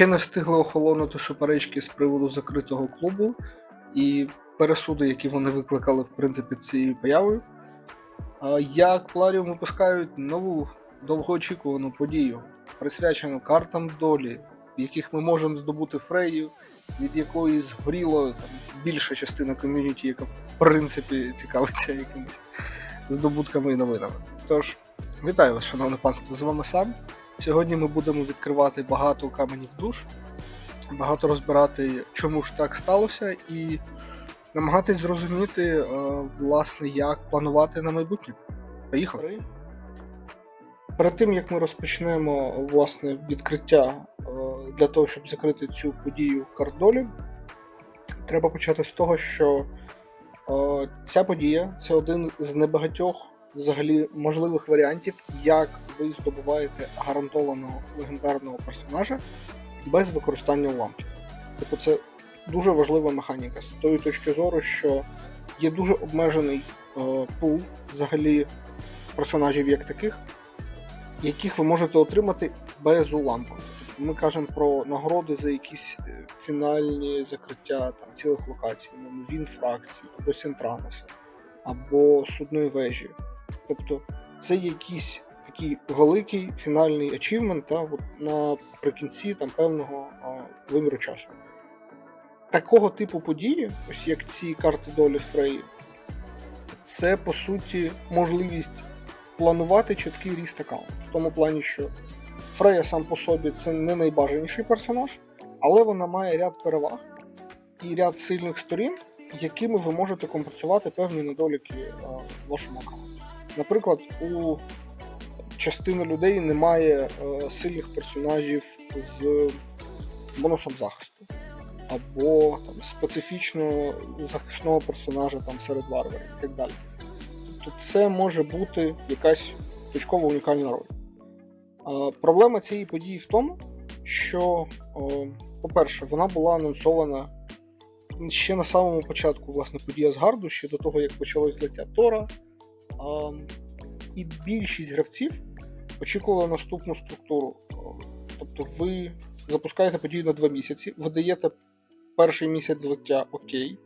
Ще не встигли охолонути суперечки з приводу закритого клубу і пересуди, які вони викликали в принципі цією появою. Як Пларіум випускають нову довгоочікувану подію, присвячену картам долі, в яких ми можемо здобути фрею, від якої згоріло там, більша частина ком'юніті, яка в принципі цікавиться якимись здобутками і новинами. Тож, вітаю вас, шановне панство, з вами сам. Сьогодні ми будемо відкривати багато каменів душ, багато розбирати, чому ж так сталося, і намагатись зрозуміти, е, власне, як планувати на майбутнє. Поїхали! Перед тим як ми розпочнемо власне відкриття е, для того, щоб закрити цю подію кардолі, треба почати з того, що е, ця подія це один з небагатьох взагалі можливих варіантів, як ви здобуваєте гарантованого легендарного персонажа без використання уламків. Тобто це дуже важлива механіка з тої точки зору, що є дуже обмежений е, пул взагалі персонажів як таких, яких ви можете отримати без уламку. Тобто ми кажемо про нагороди за якісь е, фінальні закриття там, цілих локацій, він фракції, або Сінтраноса, або судної вежі. Тобто це якийсь такий великий фінальний ачівмент та, от, наприкінці там, певного а, виміру часу. Такого типу події, ось як ці карти долі Фреї, це по суті можливість планувати чіткий ріст аккаунту. В тому плані, що Фрея сам по собі це не найбажаніший персонаж, але вона має ряд переваг і ряд сильних сторін, якими ви можете компенсувати певні недоліки а, вашому аккаунті. Наприклад, у частини людей немає е, сильних персонажів з бонусом захисту, або там, специфічного захисного персонажа там, серед варварів і так далі. Тобто це може бути якась точкова унікальна роль. Е, проблема цієї події в тому, що, по-перше, вона була анонсована ще на самому початку власне, подія з Гарду, ще до того, як почалось злиття Тора. А, і більшість гравців очікували наступну структуру. Тобто ви запускаєте подію на 2 місяці, ви даєте перший місяць злиття окей.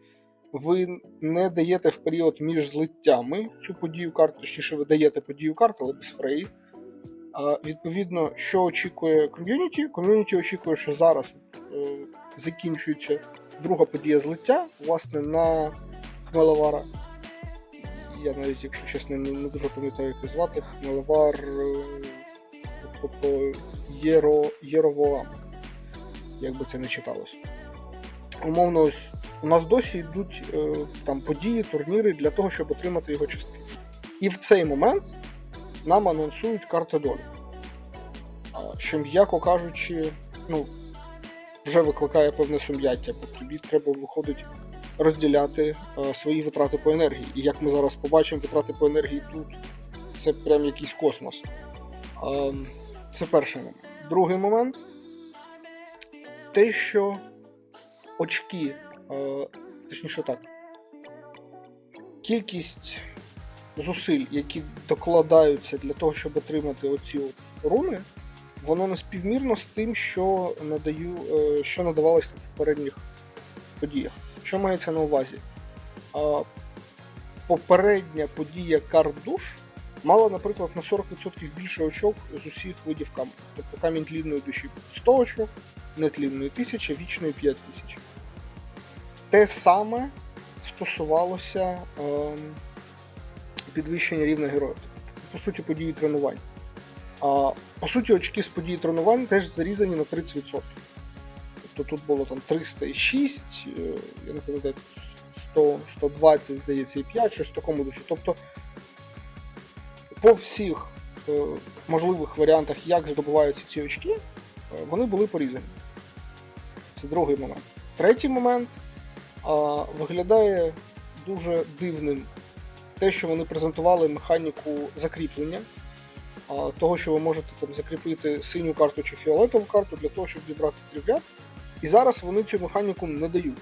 Ви не даєте в період між злиттями цю подію карт, точніше, ви даєте подію карт, але без фреї. А, відповідно, що очікує ком'юніті? Ком'юніті очікує, що зараз е, закінчується друга подія злиття, власне, на Хмелевара я навіть, якщо чесно, не, дуже пам'ятаю, як його звати, Хмелевар, е, тобто Єро, Єровоам, як би це не читалось. Умовно, ось у нас досі йдуть е, там події, турніри для того, щоб отримати його частину. І в цей момент нам анонсують карти долі. Що, м'яко кажучи, ну, вже викликає певне сум'яття, бо тобі треба виходить розділяти е, свої витрати по енергії. І як ми зараз побачимо, витрати по енергії тут це прям якийсь космос. Е, це перший момент. Другий момент те, що очки, е, точніше так, кількість зусиль, які докладаються для того, щоб отримати оці от руни, воно не співмірно з тим, що надаю, е, що надавалось в попередніх подіях. Що мається на увазі? А, Попередня подія карт душ мала, наприклад, на 40% більше очок з усіх видів каменю. Тобто камінь тлінної душі 100 очок, нетлінної 1000, вічної 5000. Те саме стосувалося е, підвищення рівня героїв. По суті, події тренувань. А, По суті, очки з події тренувань теж зарізані на 30% то тут було там 306, е, я не пам'ятаю, 100, 120, здається, і 5, щось в такому дусі. Тобто по всіх е, можливих варіантах, як здобуваються ці очки, е, вони були порізані. Це другий момент. Третій момент е, виглядає дуже дивним те, що вони презентували механіку закріплення. Того, що ви можете там закріпити синю карту чи фіолетову карту для того, щоб зібрати трівлят. І зараз вони цю механіку не дають.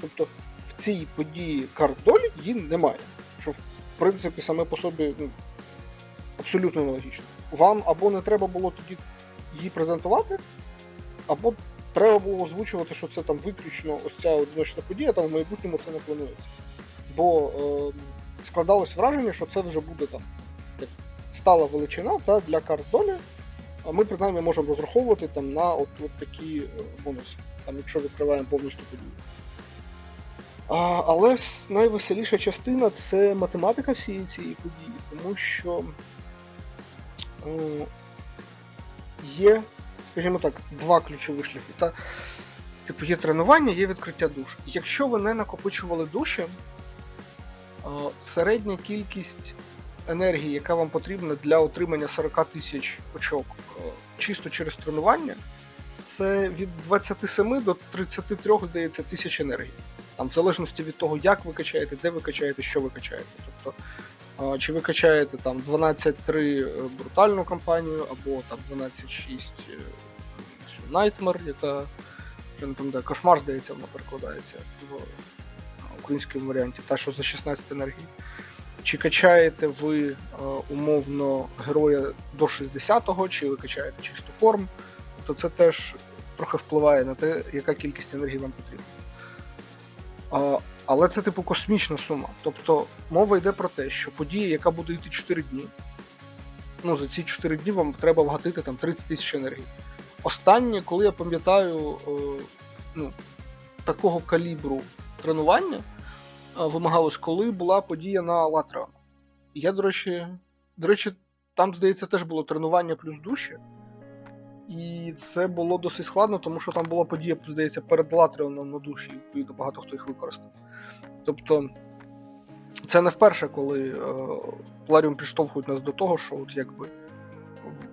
Тобто в цій події карт долі її немає. Що в принципі саме по собі ну, абсолютно нелогічно. Вам або не треба було тоді її презентувати, або треба було озвучувати, що це там виключно ось ця одиночна подія, там в майбутньому це не планується. Бо е, складалось враження, що це вже буде там як стала величина та для карт долі. Ми принаймні можемо розраховувати там на от, от такі е, бонуси, там, якщо відкриваємо повністю подію. А, але найвеселіша частина це математика всієї цієї події, тому що е, є, скажімо так, два ключові шляхи. Та, типу, є тренування, є відкриття душ. Якщо ви не накопичували душі, е, середня кількість енергії, яка вам потрібна для отримання 40 тисяч очок е, чисто через тренування, це від 27 до 33, здається, тисяч енергії. Там, в залежності від того, як ви качаєте, де ви качаєте, що ви качаєте. Тобто, чи ви качаєте там 12-3 брутальну кампанію, або там 12-6 е, Nightmare, яка я не пам'ятаю, кошмар, здається, вона перекладається в е, українському варіанті, та що за 16 енергії. Чи качаєте ви е, умовно героя до 60-го, чи ви качаєте чисто форм, то це теж трохи впливає на те, яка кількість енергії вам потрібна. А, але це типу космічна сума. Тобто мова йде про те, що подія, яка буде йти 4 дні, ну за ці 4 дні вам треба вгатити там 30 тисяч енергії. Останнє, коли я пам'ятаю е, ну, такого калібру тренування, е, вимагалось, коли була подія на Латреон. І я, до речі, до речі, там, здається, теж було тренування плюс душі. І це було досить складно, тому що там була подія, здається, перед Латреоном на душі, і відповідно багато хто їх використав. Тобто, це не вперше, коли е, Пларіум підштовхують нас до того, що от якби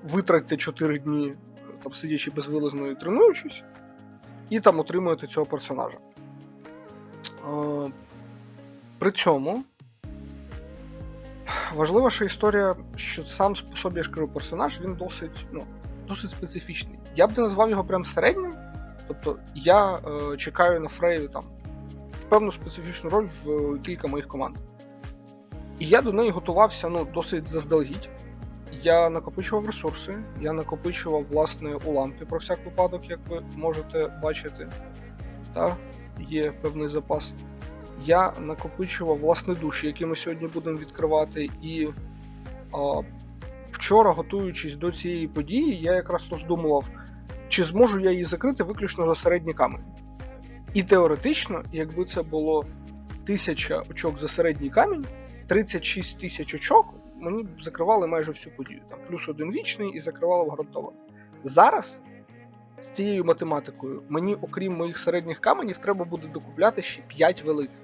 витратьте 4 дні, е, там сидячи безвилазно і тренуючись, і там отримуєте цього персонажа. Е, при цьому важлива ще історія, що сам по собі я ж кажу, персонаж він досить, ну, досить специфічний. Я б не назвав його прям середнім. Тобто я е, чекаю на Фрею там в певну специфічну роль в е, кілька моїх команд. І я до неї готувався ну, досить заздалегідь. Я накопичував ресурси, я накопичував власне уламки про всяк випадок, як ви можете бачити. Та є певний запас. Я накопичував власне душі, які ми сьогодні будемо відкривати. І а, вчора, готуючись до цієї події, я якраз роздумував, чи зможу я її закрити виключно за середні камені. І теоретично, якби це було 1000 очок за середній камінь, 36 тисяч очок мені б закривали майже всю подію. Там плюс один вічний і закривало гарантовано. Зараз з цією математикою мені, окрім моїх середніх каменів, треба буде докупляти ще 5 великих.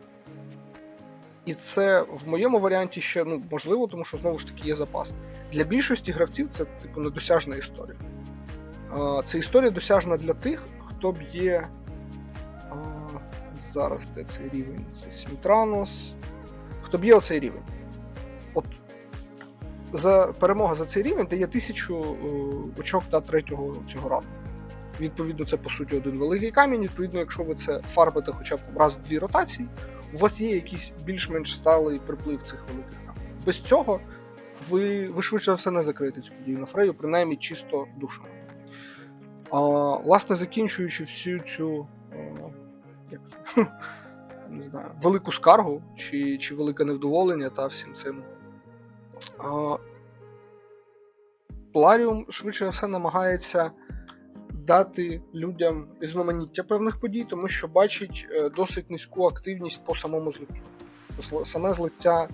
І це в моєму варіанті ще ну, можливо, тому що знову ж таки є запас. Для більшості гравців це типу недосяжна історія. Це історія досяжна для тих, хто б'є. Зараз де цей рівень? Це Сінтранос. Хто б'є оцей рівень. От за перемога за цей рівень дає тисячу е, очок та третього цього раунду. Відповідно, це по суті один великий камінь. Відповідно, якщо ви це фарбите хоча б там раз в дві ротації, у вас є якийсь більш-менш сталий приплив цих великих каменів. Без цього ви, ви швидше все не закриєте цю подію на фрею, принаймні чисто душно. А, власне, закінчуючи всю цю е, як це? не знаю, велику скаргу чи, чи велике невдоволення та всім цим. А, Пларіум швидше все намагається дати людям різноманіття певних подій, тому що бачить е, досить низьку активність по самому злиттю. Саме злиття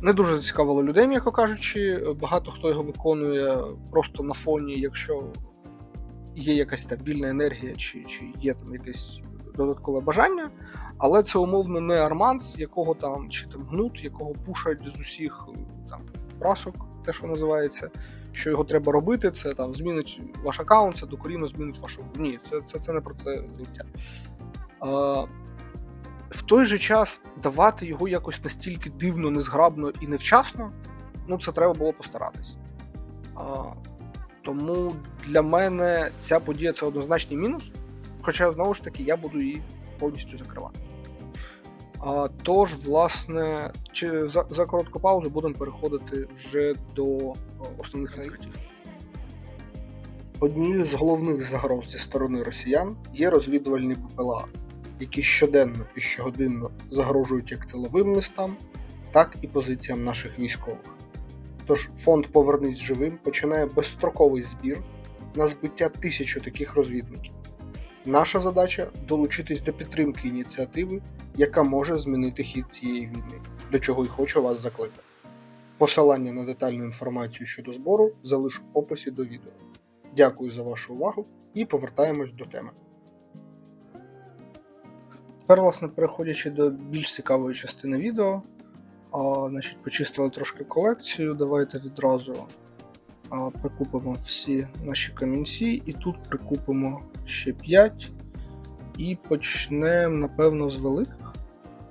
не дуже зацікавило людей, м'яко кажучи. Багато хто його виконує просто на фоні, якщо є якась стабільна енергія, чи, чи є там якесь додаткове бажання. Але це умовно не арманс, якого там, чи там гнут, якого пушать з усіх там прасок, те, що називається. Що його треба робити, це там змінить ваш аккаунт, це докорінно змінить вашу. Ні, це це, це не про це злиття. А, в той же час давати його якось настільки дивно, незграбно і невчасно, ну це треба було постаратись. А, тому для мене ця подія це однозначний мінус. Хоча, знову ж таки, я буду її повністю закривати. Тож, власне, чи за, за коротку паузу будемо переходити вже до о, основних відкриттів. Однією з головних загроз зі сторони росіян є розвідувальні ППЛА, які щоденно і щогодинно загрожують як тиловим містам, так і позиціям наших військових. Тож фонд Повернись живим починає безстроковий збір на збиття тисячу таких розвідників. Наша задача долучитись до підтримки ініціативи, яка може змінити хід цієї війни, до чого й хочу вас закликати. Посилання на детальну інформацію щодо збору залишу в описі до відео. Дякую за вашу увагу і повертаємось до теми. Тепер, власне, переходячи до більш цікавої частини відео, а, значить, почистили трошки колекцію. Давайте відразу прикупимо всі наші камінці, і тут прикупимо ще 5. І почнемо, напевно, з великих.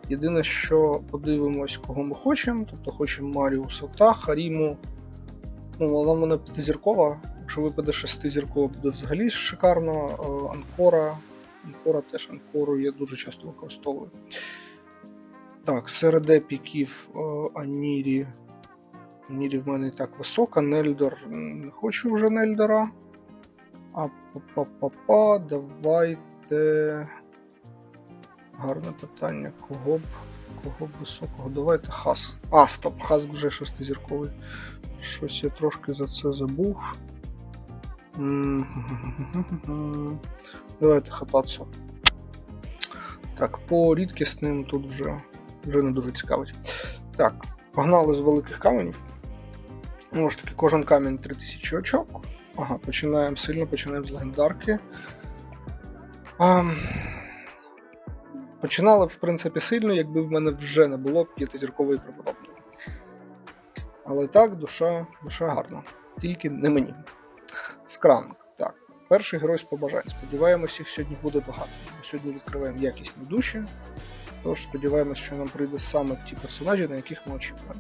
Єдине, що подивимось, кого ми хочемо. Тобто хочемо Маріуса та Харіму. Ну, вона в мене п'ятизіркова. Якщо випаде шестизіркова, буде взагалі шикарно. Е, Анкора. Анкора теж Анкору я дуже часто використовую. Так, серед епіків е, Анірі. Анірі в мене і так висока. Нельдор. Не хочу вже Нельдора. А па-па-па-па, давайте. Гарне питання. Кого б. Кого б високого? Давайте Хас. А, стоп, Хас вже шестизірковий. Щось я трошки за це забув. Давайте хататися. Так, по рідкісним тут вже, вже не дуже цікавить. Так, погнали з великих каменів. Ну ж таки, кожен камінь 3000 очок. Ага, починаємо сильно, починаємо з легендарки. А, починали, в принципі, сильно, якби в мене вже не було п'ятизіркової преподобної. Але так, душа, душа гарна. Тільки не мені. Скранк. Так. Перший герой з побажань. Сподіваємось, їх сьогодні буде багато. Ми сьогодні відкриваємо якісні душі. Тож сподіваємось, що нам прийде саме ті персонажі, на яких ми очікуємо.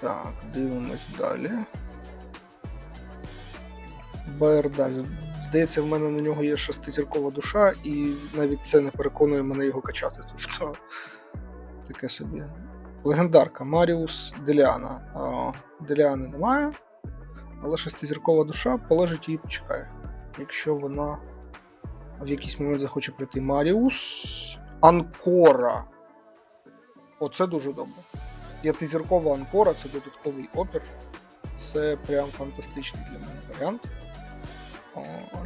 Так, дивимось далі. Бердаль. Здається, в мене на нього є шестизіркова душа, і навіть це не переконує мене його качати. Тобто таке собі. Легендарка Маріус Деліана. Деліани немає, але шестизіркова душа полежить і почекає. Якщо вона в якийсь момент захоче прийти Маріус. Анкора. Оце дуже добре. П'ятизіркова Анкора це додатковий опір. Це прям фантастичний для мене варіант.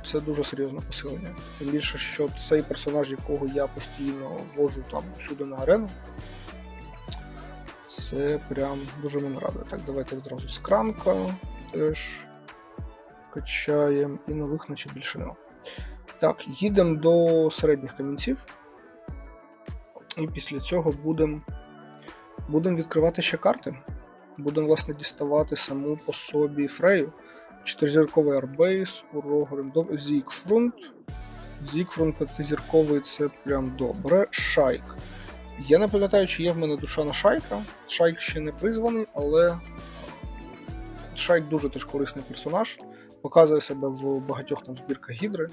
Це дуже серйозне посилення. Тим більше, що цей персонаж, якого я постійно вожу там всюди на арену. Це прям дуже мене радує. Так, давайте відразу скранка теж качаємо і нових наче більше нема. Так, їдемо до середніх камінців. І після цього будемо будем відкривати ще карти. Будемо, власне, діставати саму по собі Фрею. Чотиризірковий Арбейс, Урогрим, Зікфрунт. Зікфрунт п'ятизірковий це прям добре. Шайк. Я не пам'ятаю, чи є в мене душа на шайка. Шайк ще не призваний, але Шайк дуже теж корисний персонаж. Показує себе в багатьох там збірках гідри.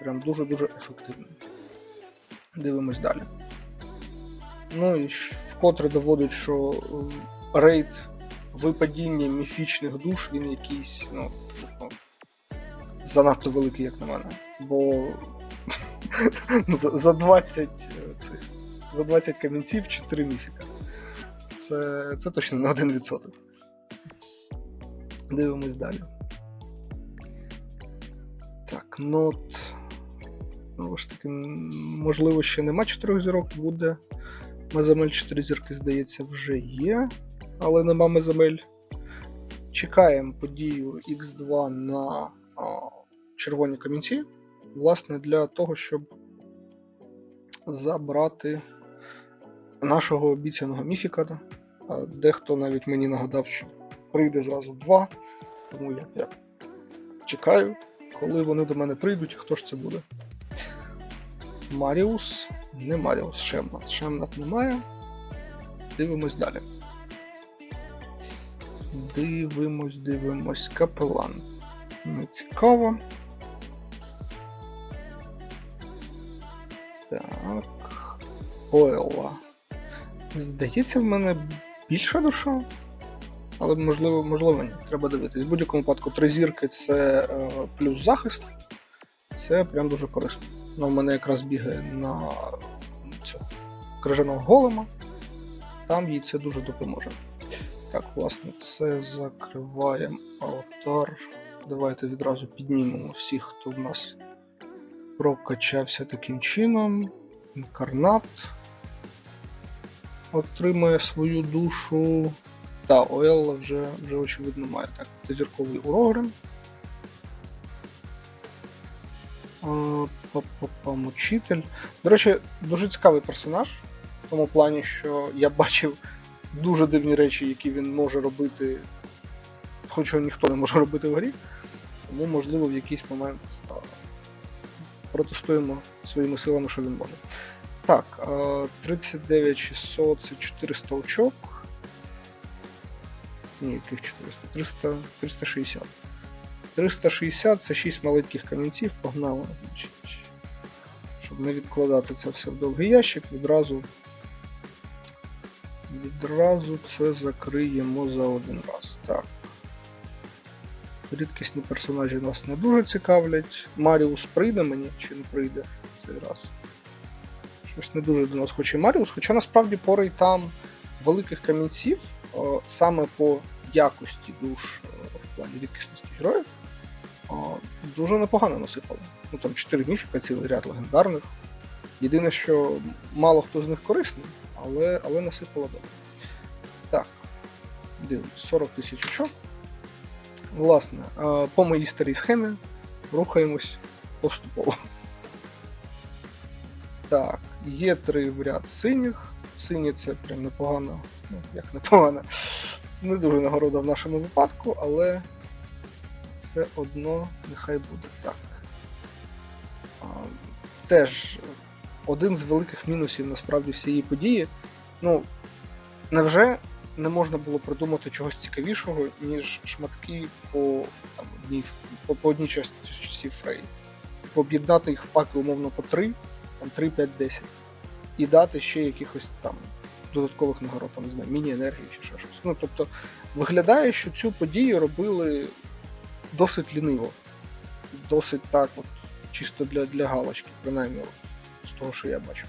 Прям дуже-дуже ефективний. Дивимось далі. Ну і вкотре доводить, що е, рейд випадіння міфічних душ, він якийсь, ну, ну занадто великий, як на мене. Бо за, за 20 е, цих, за 20 камінців 4 міфіка. Це, це точно не 1%. Дивимось далі. Так, нот. Знову ж таки, можливо, ще нема 4 зірок, буде. Мезамель 4 зірки, здається, вже є, але нема Мезамель. Чекаємо подію X2 на а, червоні камінці. Власне, для того, щоб забрати нашого обіцяного міфіка. Дехто навіть мені нагадав, що прийде зразу два. Тому я, я чекаю, коли вони до мене прийдуть, хто ж це буде. Маріус. Не Маріус, Шемнат. Шемнат немає. Дивимось далі. Дивимось, дивимось. Капелан. Не цікаво. Так. Ойла. Здається, в мене більша душа. але можливо, можливо ні. Треба дивитись. В будь-якому випадку три зірки це е, плюс захист. Це прям дуже корисно. Ну, в мене якраз бігає на цього крижаного голема. Там їй це дуже допоможе. Так, власне, це закриваємо алтар. Давайте відразу піднімемо всіх, хто в нас прокачався таким чином. Інкарнат отримує свою душу. Та, Оелла вже, вже очевидно має. Так, зірковий урогрим. Пам учитель. До речі, дуже цікавий персонаж. В тому плані, що я бачив дуже дивні речі, які він може робити, хоч ніхто не може робити в грі. Тому, можливо, в якийсь момент протестуємо своїми силами, що він може. Так, а, 39600 це 400 очок. Ні, яких 400? 300, 360. 360 це 6 маленьких камінців, погнали. Щоб не відкладати це все в довгий ящик, відразу відразу це закриємо за один раз. Так. Рідкісні персонажі нас не дуже цікавлять. Маріус прийде мені чи не прийде цей раз. Щось не дуже до нас хоче Маріус, хоча насправді по рейтам великих камінців, саме по якості душ в плані рідкісності героїв, дуже непогано насипало. Ну там 4 міфіка, цілий ряд легендарних. Єдине, що мало хто з них корисний, але, але насипало добре. Так, дивимось, 40 тисяч очок. Власне, по моїй старій схемі рухаємось поступово. Так, є три в ряд синіх. Сині це прям непогано, ну як непогано, не дуже нагорода в нашому випадку, але все одно нехай буде так. Теж один з великих мінусів насправді всієї події. Ну, невже не можна було придумати чогось цікавішого, ніж шматки по там, одній, по, по одній часті фрей. Типу, об'єднати їх в паки умовно по 3, там 3, 5, 10. І дати ще якихось там додаткових нагород, там, не знаю, міні-енергії чи ще щось. Ну, тобто, виглядає, що цю подію робили досить ліниво. Досить так, от, чисто для, для галочки, принаймні, з того, що я бачу.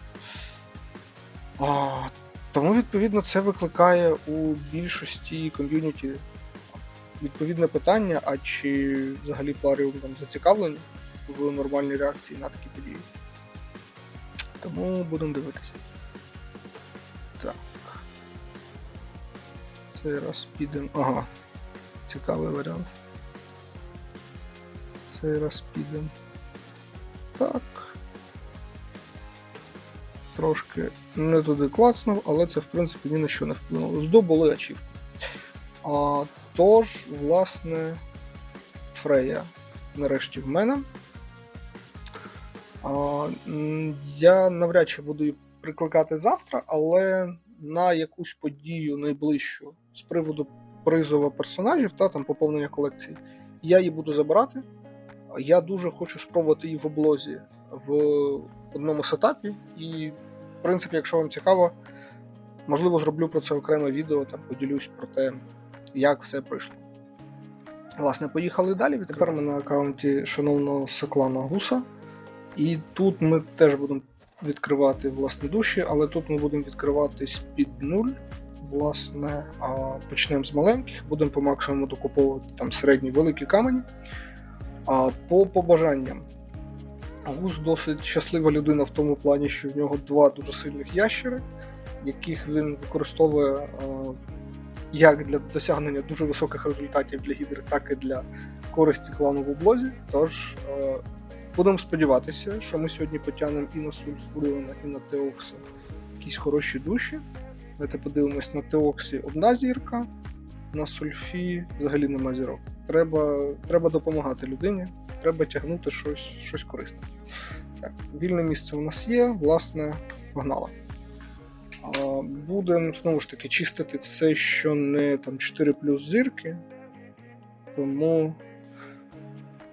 А, тому, відповідно, це викликає у більшості ком'юніті відповідне питання, а чи взагалі Пларіум там зацікавлені в нормальній реакції на такі події. Тому будемо дивитися. Так. Цей раз підемо. Ага. Цікавий варіант. Цей раз. Так. Трошки не туди клацнув, але це в принципі ні на що не вплинуло. Здобули ачівку. А, тож, власне, Фрея нарешті в мене. А, я навряд чи буду її прикликати завтра, але на якусь подію найближчу з приводу призову персонажів та там поповнення колекції, я її буду забирати. Я дуже хочу спробувати її в облозі в одному сетапі, і, в принципі, якщо вам цікаво, можливо, зроблю про це окреме відео, там поділюсь про те, як все пройшло. Власне, поїхали далі. Тепер ми на аккаунті шановного Соклана Гуса. І тут ми теж будемо відкривати власне душі, але тут ми будемо відкриватись під нуль. Власне, а почнемо з маленьких, будемо по максимуму докуповувати там середні великі камені. А по побажанням. Гус досить щаслива людина в тому плані, що в нього два дуже сильних ящери, яких він використовує е, як для досягнення дуже високих результатів для гідри, так і для користі клану в облозі. Тож е, будемо сподіватися, що ми сьогодні потягнемо і на Сульфуріона, і на Теокса якісь хороші душі. Давайте подивимось на Теоксі одна зірка, на Сульфі взагалі нема зірок. Треба, треба допомагати людині, треба тягнути щось, щось корисне. Так, вільне місце у нас є, власне, погнала. Будемо знову ж таки чистити все, що не там 4 плюс зірки. Тому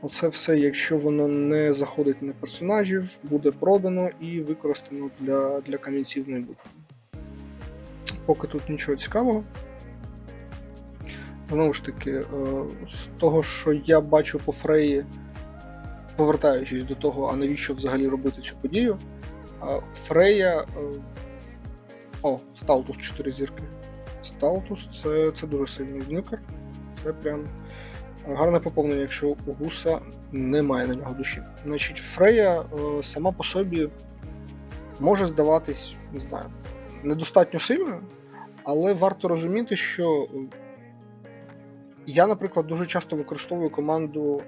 оце все, якщо воно не заходить на персонажів, буде продано і використано для, для камінців майбутнього. Поки тут нічого цікавого. Знову ж таки, е, з того, що я бачу по Фреї, повертаючись до того, а навіщо взагалі робити цю подію, е, Фрея. е, О, Сталтус 4 зірки. Сталтус це, це дуже сильний знюкер. Це прям гарне поповнення, якщо у гуса немає на нього душі. Значить, Фрея сама по собі може здаватись, не знаю, недостатньо сильною, але варто розуміти, що я, наприклад, дуже часто використовую команду,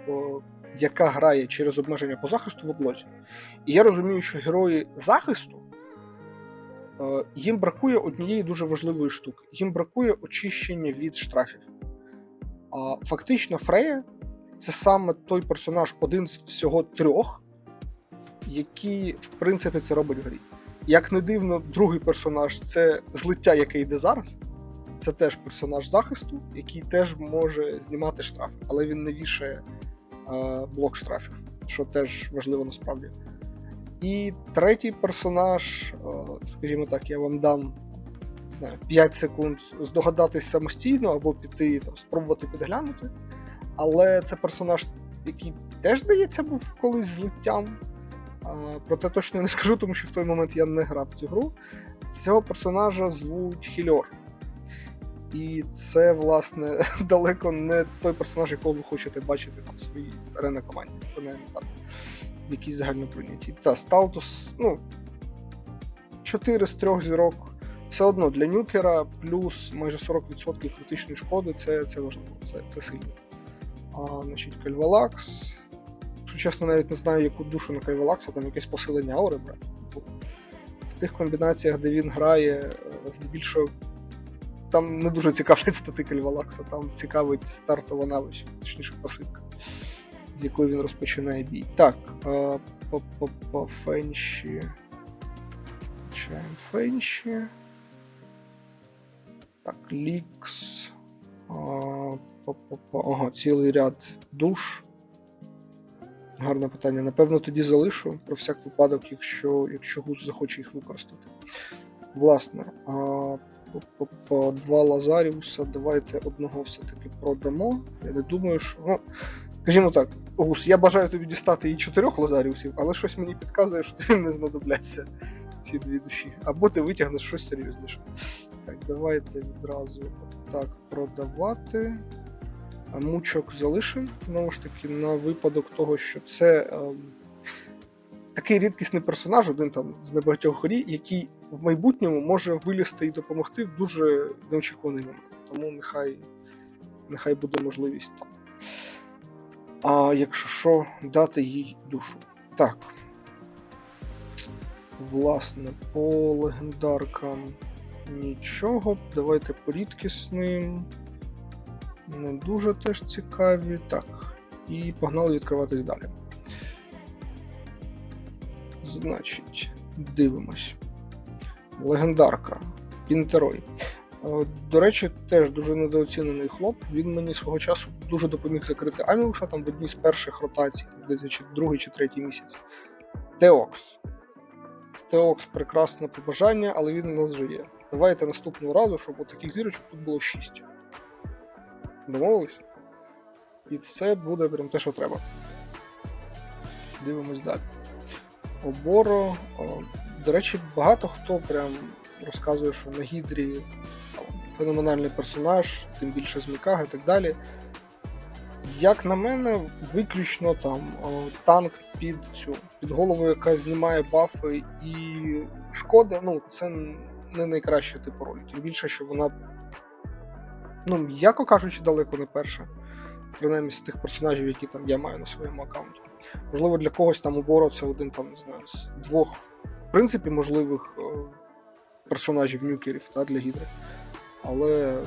яка грає через обмеження по захисту в облозі. І я розумію, що герої захисту е, їм бракує однієї дуже важливої штуки. Їм бракує очищення від штрафів. А фактично, Фрея це саме той персонаж, один з всього трьох, який, в принципі, це робить в грі. Як не дивно, другий персонаж це злиття, яке йде зараз. Це теж персонаж захисту, який теж може знімати штрафи, але він не вішає е, блок штрафів, що теж важливо насправді. І третій персонаж, е, скажімо так, я вам дам знаю, 5 секунд здогадатись самостійно або піти там, спробувати підглянути. Але це персонаж, який теж, здається, був колись злиттям. А, проте точно не скажу, тому що в той момент я не грав цю гру. Цього персонажа звуть Хільор. І це, власне, далеко не той персонаж, якого ви хочете бачити там в своїй арена команді. Принаймні так. В якійсь загальноприйнятій. Та, Сталтус, ну, 4 з 3 зірок. Все одно для нюкера плюс майже 40% критичної шкоди це, це важливо, це, це сильно. А, значить, Кальвалакс. Якщо чесно, навіть не знаю, яку душу на Кальвалакса, там якесь посилення аури брати. В тих комбінаціях, де він грає, е, здебільшого там не дуже цікавлять стати Кальвалакса, там цікавить стартова навич, точніше пасивка, з якою він розпочинає бій. Так, е, фенші. Чаємо фенші. Так, лікс. Ага, цілий ряд душ. Гарне питання. Напевно, тоді залишу про всяк випадок, якщо, якщо гус захоче їх використати. Власне, па-па-па, два Лазаріуса. Давайте одного все-таки продамо. Я не думаю, що. Ну, скажімо так, гус, я бажаю тобі дістати і чотирьох Лазаріусів, але щось мені підказує, що тобі не знадобляться ці дві душі. Або ти витягнеш щось серйозніше. Так, давайте відразу так продавати. А мучок залишимо, знову ж таки, на випадок того, що це ем, такий рідкісний персонаж, один там з небагатьох горі, який в майбутньому може вилізти і допомогти в дуже неочікуваний момент. Тому нехай, нехай буде можливість. А якщо що, дати їй душу. Так. Власне, по легендаркам нічого. Давайте по рідкісним. Не дуже теж цікаві. Так. І погнали відкриватись далі. Значить, дивимось. Легендарка. Пінтерой. Е, До речі, теж дуже недооцінений хлоп. Він мені свого часу дуже допоміг закрити Амілуша там в одній з перших ротацій, там, десь чи другий чи третій місяць. Теокс. Теокс прекрасне побажання, але він у нас вже є. Давайте наступного разу, щоб от таких зірочок тут було 6. Домовились? І це буде прям те, що треба. Дивимось далі. Оборо. До речі, багато хто прям розказує, що на Гідрі феноменальний персонаж, тим більше з Мікаги і так далі. Як на мене, виключно там танк під цю під голову, яка знімає бафи і шкода, ну, це не найкраща типу роль. Тим більше, що вона, ну, м'яко кажучи, далеко не перша. Принаймні з тих персонажів, які там я маю на своєму аккаунті. Можливо, для когось там Уборо це один там, не знаю, з двох, в принципі, можливих е, персонажів нюкерів та, для Гідри. Але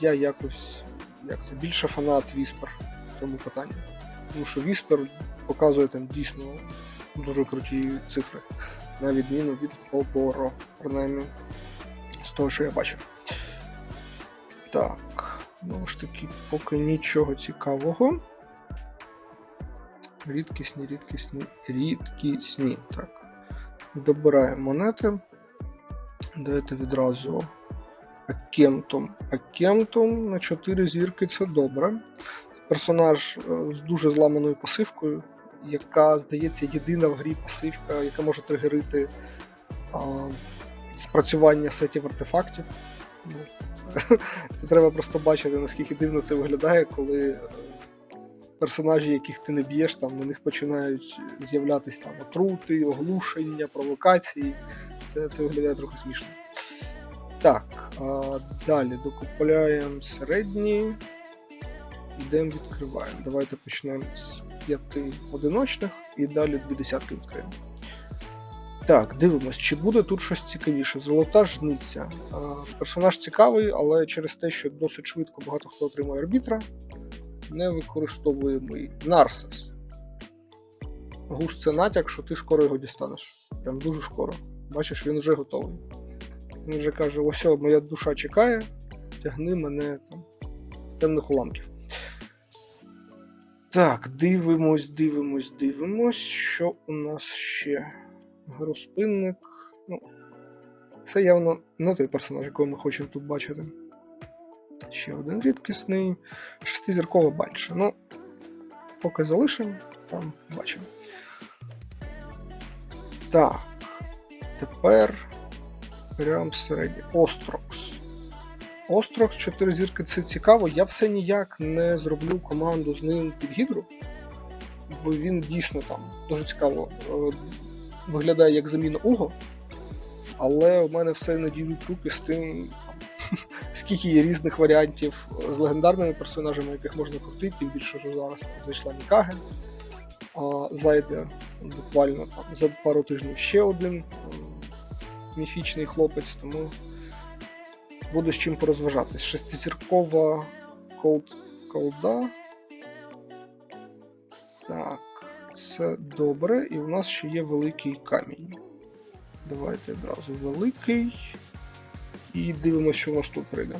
я якось як це, більше фанат Віспер в цьому питанні. Тому що Віспер показує там дійсно дуже круті цифри, на відміну від Оборо, принаймні з того, що я бачив. Так, знову ж таки, поки нічого цікавого. Рідкісні, рідкісні, рідкісні. Так. Добираємо монети. Давайте відразу Акентом. Акентом на 4 зірки це добре. Персонаж е, з дуже зламаною пасивкою, яка, здається, єдина в грі пасивка, яка може тригерити а, спрацювання сетів артефактів. Ну, це, це треба просто бачити, наскільки дивно це виглядає, коли е, персонажі, яких ти не б'єш, там на них починають з'являтися там отрути, оглушення, провокації. Це, це виглядає трохи смішно. Так, а, далі докупляємо середні. Йдемо відкриваємо. Давайте почнемо з п'яти одиночних і далі дві десятки відкриємо. Так, дивимось, чи буде тут щось цікавіше. Золота жниця. Персонаж цікавий, але через те, що досить швидко багато хто отримує арбітра, не використовуємо її. Нарсис. Гус це натяк, що ти скоро його дістанеш. Прям дуже скоро. Бачиш, він вже готовий. Він вже каже: ось моя душа чекає, тягни мене там з темних уламків. Так, дивимось, дивимось, дивимось. Що у нас ще? Гроспинник. Ну, це явно не той персонаж, якого ми хочемо тут бачити. Ще один рідкісний. Шестизіркова банша. Ну, поки залишимо, там бачимо. Так. Тепер прям середній. Острокс. Острокс 4 зірки це цікаво. Я все ніяк не зроблю команду з ним під гідру, бо він дійсно там дуже цікаво е, виглядає як заміна Уго. Але у мене все не дійдуть руки з тим, скільки є різних варіантів з легендарними персонажами, яких можна крутити, тим більше, що зараз зайшла Нікаген, зайде буквально там, за пару тижнів ще один міфічний хлопець, тому буде з чим порозважатись. Шестизіркова колд... колда. Так, це добре. І в нас ще є великий камінь. Давайте одразу великий. І дивимося, що у нас тут прийде.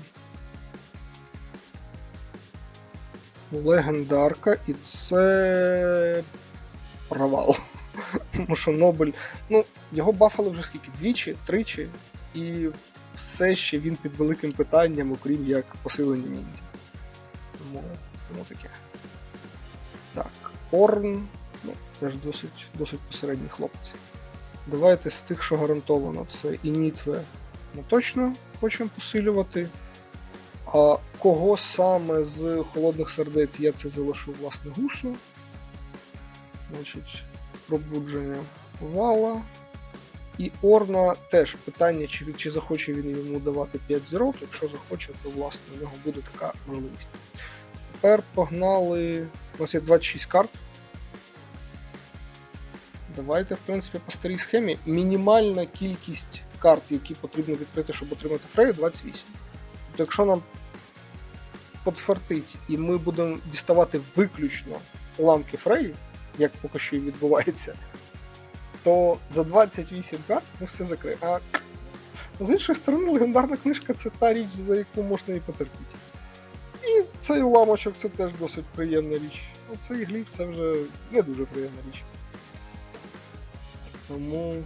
Легендарка, і це провал. Тому що Нобель. Ну, його бафали вже скільки? Двічі, тричі, і все ще він під великим питанням, окрім як посилення ніндзя. Тому, тому таке. Так, Орн. Ну, теж досить, досить посередній хлопець. Давайте з тих, що гарантовано, це і Нітве ми точно хочемо посилювати. А кого саме з холодних сердець я це залишу власне гусу. Значить, пробудження вала. І Орна теж питання, чи, чи захоче він йому давати 5 зірок. Якщо захоче, то власне у нього буде така можливість. Тепер погнали. У нас є 26 карт. Давайте, в принципі, по старій схемі. Мінімальна кількість карт, які потрібно відкрити, щоб отримати Фрею, 28. Тобто, якщо нам подфартить, і ми будемо діставати виключно уламки Фреї, як поки що і відбувається, то за 28 карт ми все закриємо. А з іншої сторони, легендарна книжка це та річ, за яку можна і потерпіти. І цей уламочок це теж досить приємна річ. А цей гліф це вже не дуже приємна річ. Тому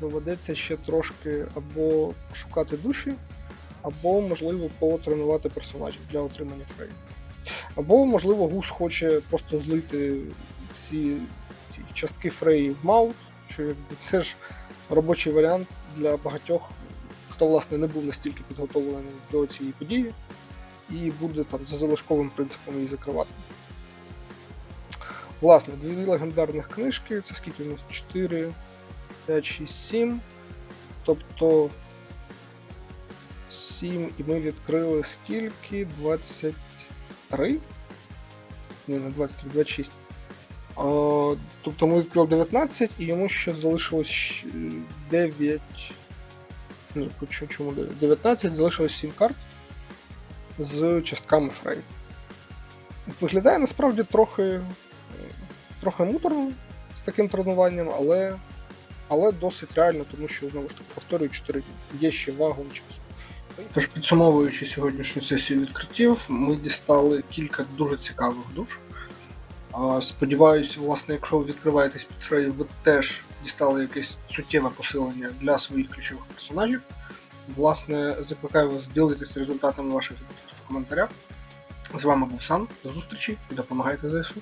доведеться ще трошки або шукати душі, або, можливо, потренувати персонажів для отримання фрейм. Або, можливо, гус хоче просто злити всі ці частки фреї в маут, що якби теж робочий варіант для багатьох, хто власне не був настільки підготовлений до цієї події, і буде там за залишковим принципом її закривати. Власне, дві легендарних книжки, це скільки у нас? 4, 5, 6, 7. Тобто 7 і ми відкрили скільки? 23? Ні, не 23, 26. А, тобто ми відкрили 19 і йому ще залишилось 9. Ні, чо- чому 9? 19, залишилось 7 карт з частками Фрей. Виглядає насправді трохи, трохи муторно з таким тренуванням, але, але досить реально, тому що знову ж таки повторюю 4 дні. Є ще вагон часу. Тож підсумовуючи сьогоднішню сесію відкриттів, ми дістали кілька дуже цікавих душ. Сподіваюся, власне, якщо ви відкриваєтесь під Фрею, ви теж дістали якесь суттєве посилення для своїх ключових персонажів. Власне, закликаю вас ділитися результатами ваших запитів в коментарях. З вами був Сан. До зустрічі і допомагайте ЗСУ.